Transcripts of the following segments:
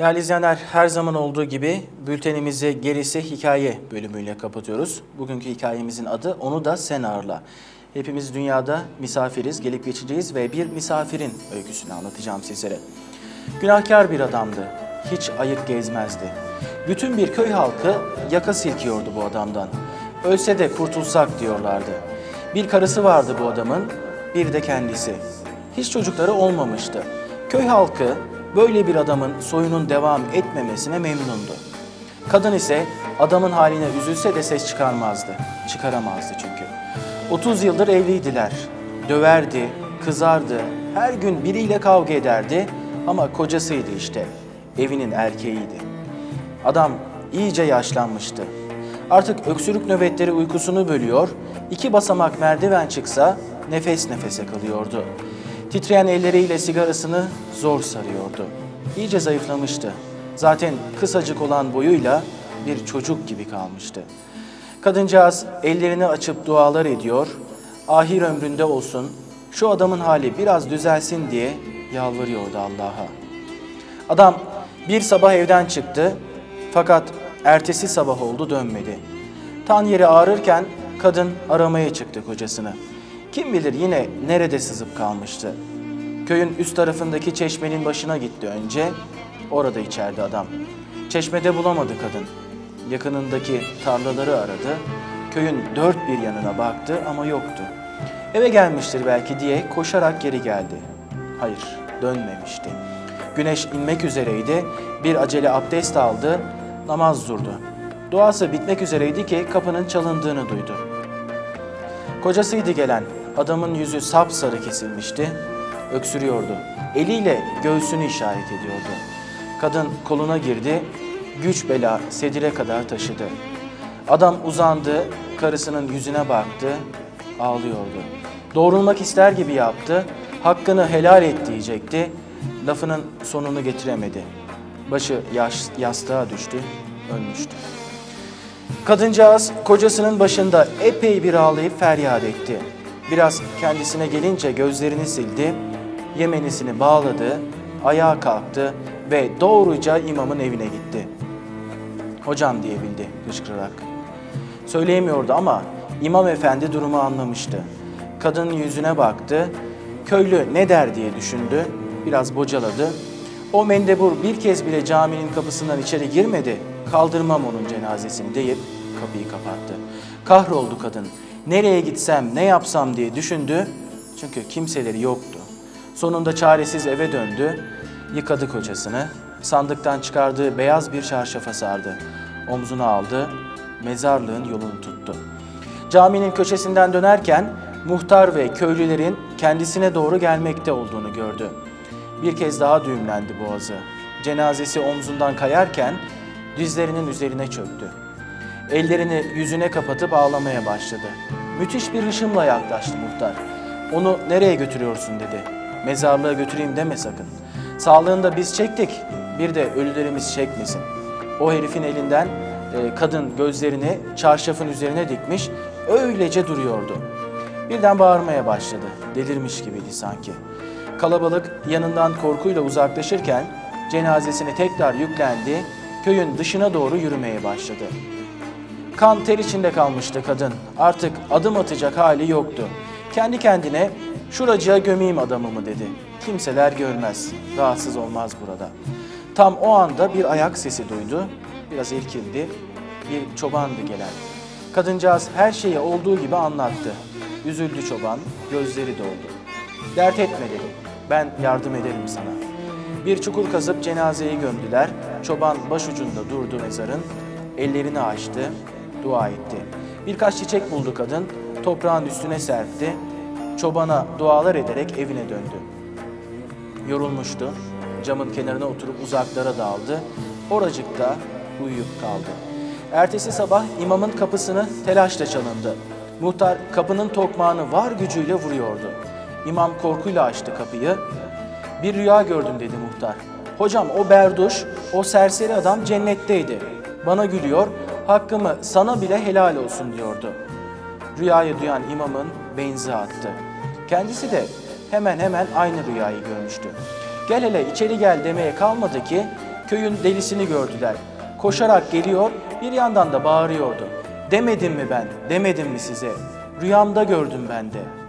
Değerli izleyenler her zaman olduğu gibi bültenimizi gerisi hikaye bölümüyle kapatıyoruz. Bugünkü hikayemizin adı Onu da Sen Ağırla. Hepimiz dünyada misafiriz, gelip geçeceğiz ve bir misafirin öyküsünü anlatacağım sizlere. Günahkar bir adamdı, hiç ayık gezmezdi. Bütün bir köy halkı yaka silkiyordu bu adamdan. Ölse de kurtulsak diyorlardı. Bir karısı vardı bu adamın, bir de kendisi. Hiç çocukları olmamıştı. Köy halkı böyle bir adamın soyunun devam etmemesine memnundu. Kadın ise adamın haline üzülse de ses çıkarmazdı. Çıkaramazdı çünkü. 30 yıldır evliydiler. Döverdi, kızardı, her gün biriyle kavga ederdi ama kocasıydı işte. Evinin erkeğiydi. Adam iyice yaşlanmıştı. Artık öksürük nöbetleri uykusunu bölüyor, iki basamak merdiven çıksa nefes nefese kalıyordu. Titreyen elleriyle sigarasını zor sarıyordu. İyice zayıflamıştı. Zaten kısacık olan boyuyla bir çocuk gibi kalmıştı. Kadıncağız ellerini açıp dualar ediyor, ahir ömründe olsun, şu adamın hali biraz düzelsin diye yalvarıyordu Allah'a. Adam bir sabah evden çıktı fakat ertesi sabah oldu dönmedi. Tan yeri ağrırken kadın aramaya çıktı kocasını. Kim bilir yine nerede sızıp kalmıştı. Köyün üst tarafındaki çeşmenin başına gitti önce. Orada içerdi adam. Çeşmede bulamadı kadın. Yakınındaki tarlaları aradı. Köyün dört bir yanına baktı ama yoktu. Eve gelmiştir belki diye koşarak geri geldi. Hayır, dönmemişti. Güneş inmek üzereydi. Bir acele abdest aldı, namaz durdu. Duası bitmek üzereydi ki kapının çalındığını duydu. Kocasıydı gelen. Adamın yüzü sapsarı kesilmişti. Öksürüyordu. Eliyle göğsünü işaret ediyordu. Kadın koluna girdi. Güç bela sedire kadar taşıdı. Adam uzandı, karısının yüzüne baktı, ağlıyordu. Doğrulmak ister gibi yaptı. Hakkını helal et diyecekti. Lafının sonunu getiremedi. Başı yaş, yastığa düştü, ölmüştü. Kadıncağız kocasının başında epey bir ağlayıp feryat etti. Biraz kendisine gelince gözlerini sildi, yemenisini bağladı, ayağa kalktı ve doğruca imamın evine gitti. Hocam diyebildi hıçkırarak. Söyleyemiyordu ama imam efendi durumu anlamıştı. Kadının yüzüne baktı, köylü ne der diye düşündü, biraz bocaladı. O mendebur bir kez bile caminin kapısından içeri girmedi, kaldırmam onun cenazesini deyip kapıyı kapattı. Kahroldu kadın. Nereye gitsem, ne yapsam diye düşündü. Çünkü kimseleri yoktu. Sonunda çaresiz eve döndü. Yıkadı kocasını. Sandıktan çıkardığı beyaz bir çarşafa sardı. Omzuna aldı. Mezarlığın yolunu tuttu. Caminin köşesinden dönerken muhtar ve köylülerin kendisine doğru gelmekte olduğunu gördü. Bir kez daha düğümlendi boğazı. Cenazesi omzundan kayarken dizlerinin üzerine çöktü. Ellerini yüzüne kapatıp ağlamaya başladı. Müthiş bir hışımla yaklaştı muhtar. Onu nereye götürüyorsun dedi. Mezarlığa götüreyim deme sakın. Sağlığında biz çektik, bir de ölülerimiz çekmesin. O herifin elinden e, kadın gözlerini çarşafın üzerine dikmiş, öylece duruyordu. Birden bağırmaya başladı. Delirmiş gibiydi sanki. Kalabalık yanından korkuyla uzaklaşırken cenazesine tekrar yüklendi, köyün dışına doğru yürümeye başladı. Kan ter içinde kalmıştı kadın. Artık adım atacak hali yoktu. Kendi kendine şuracığa gömeyim adamımı dedi. Kimseler görmez, rahatsız olmaz burada. Tam o anda bir ayak sesi duydu. Biraz irkildi. Bir çobandı gelen. Kadıncağız her şeyi olduğu gibi anlattı. Üzüldü çoban, gözleri doldu. Dert etme dedi. Ben yardım ederim sana. Bir çukur kazıp cenazeyi gömdüler. Çoban başucunda durdu mezarın. Ellerini açtı, dua etti. Birkaç çiçek buldu kadın, toprağın üstüne serpti. Çobana dualar ederek evine döndü. Yorulmuştu. Camın kenarına oturup uzaklara daldı. Oracıkta uyuyup kaldı. Ertesi sabah imamın kapısını telaşla çalındı. Muhtar kapının tokmağını var gücüyle vuruyordu. İmam korkuyla açtı kapıyı. Bir rüya gördüm dedi muhtar. Hocam o berduş, o serseri adam cennetteydi. Bana gülüyor, hakkımı sana bile helal olsun diyordu. Rüyayı duyan imamın benzi attı. Kendisi de hemen hemen aynı rüyayı görmüştü. Gel hele içeri gel demeye kalmadı ki Köyün delisini gördüler. Koşarak geliyor, bir yandan da bağırıyordu. Demedim mi ben, demedim mi size? Rüyamda gördüm ben de.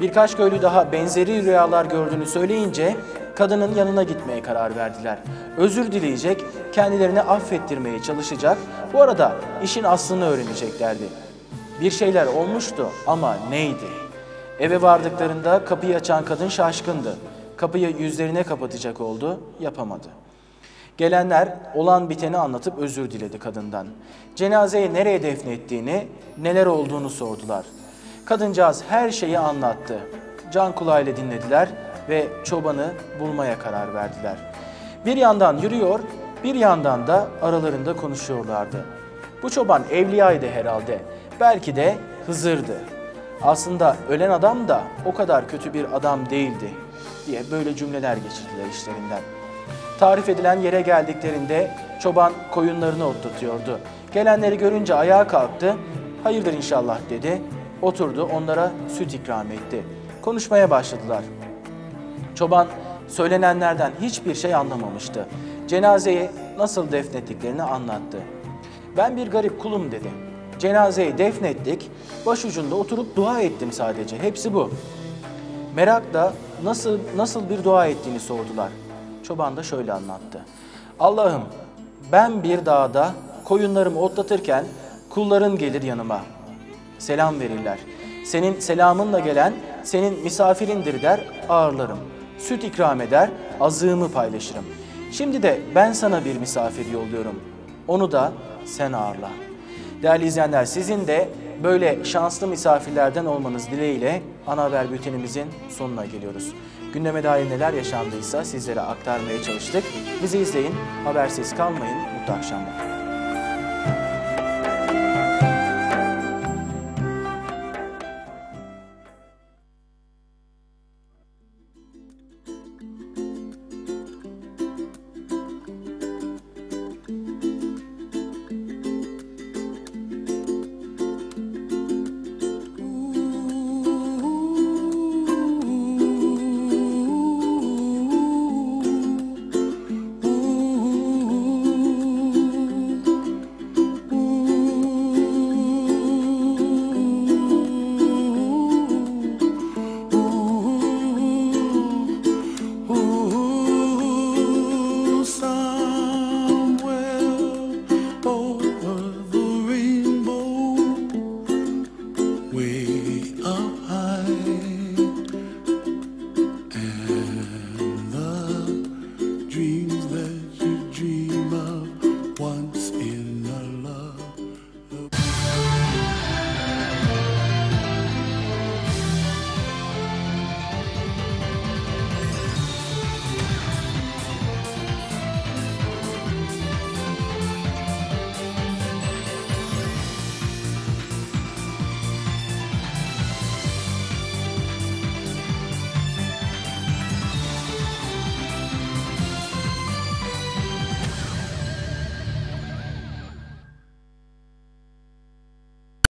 Birkaç köylü daha benzeri rüyalar gördüğünü söyleyince kadının yanına gitmeye karar verdiler. Özür dileyecek, kendilerini affettirmeye çalışacak, bu arada işin aslını öğreneceklerdi. Bir şeyler olmuştu ama neydi? Eve vardıklarında kapıyı açan kadın şaşkındı. Kapıyı yüzlerine kapatacak oldu, yapamadı. Gelenler olan biteni anlatıp özür diledi kadından. Cenazeyi nereye defnettiğini, neler olduğunu sordular. Kadıncağız her şeyi anlattı. Can kulağıyla dinlediler ve çobanı bulmaya karar verdiler. Bir yandan yürüyor, bir yandan da aralarında konuşuyorlardı. Bu çoban evliyaydı herhalde. Belki de Hızır'dı. Aslında ölen adam da o kadar kötü bir adam değildi diye böyle cümleler geçirdiler işlerinden. Tarif edilen yere geldiklerinde çoban koyunlarını otlatıyordu. Gelenleri görünce ayağa kalktı. Hayırdır inşallah dedi. Oturdu onlara süt ikram etti. Konuşmaya başladılar. Çoban söylenenlerden hiçbir şey anlamamıştı. Cenazeyi nasıl defnettiklerini anlattı. Ben bir garip kulum dedi. Cenazeyi defnettik, başucunda oturup dua ettim sadece. Hepsi bu. Merakla nasıl nasıl bir dua ettiğini sordular. Çoban da şöyle anlattı. Allah'ım ben bir dağda koyunlarımı otlatırken kulların gelir yanıma. Selam verirler. Senin selamınla gelen senin misafirindir der ağırlarım. Süt ikram eder azığımı paylaşırım. Şimdi de ben sana bir misafir yolluyorum. Onu da sen ağırla. Değerli izleyenler sizin de böyle şanslı misafirlerden olmanız dileğiyle ana haber bültenimizin sonuna geliyoruz. Gündeme dair neler yaşandıysa sizlere aktarmaya çalıştık. Bizi izleyin, habersiz kalmayın, mutlu akşamlar.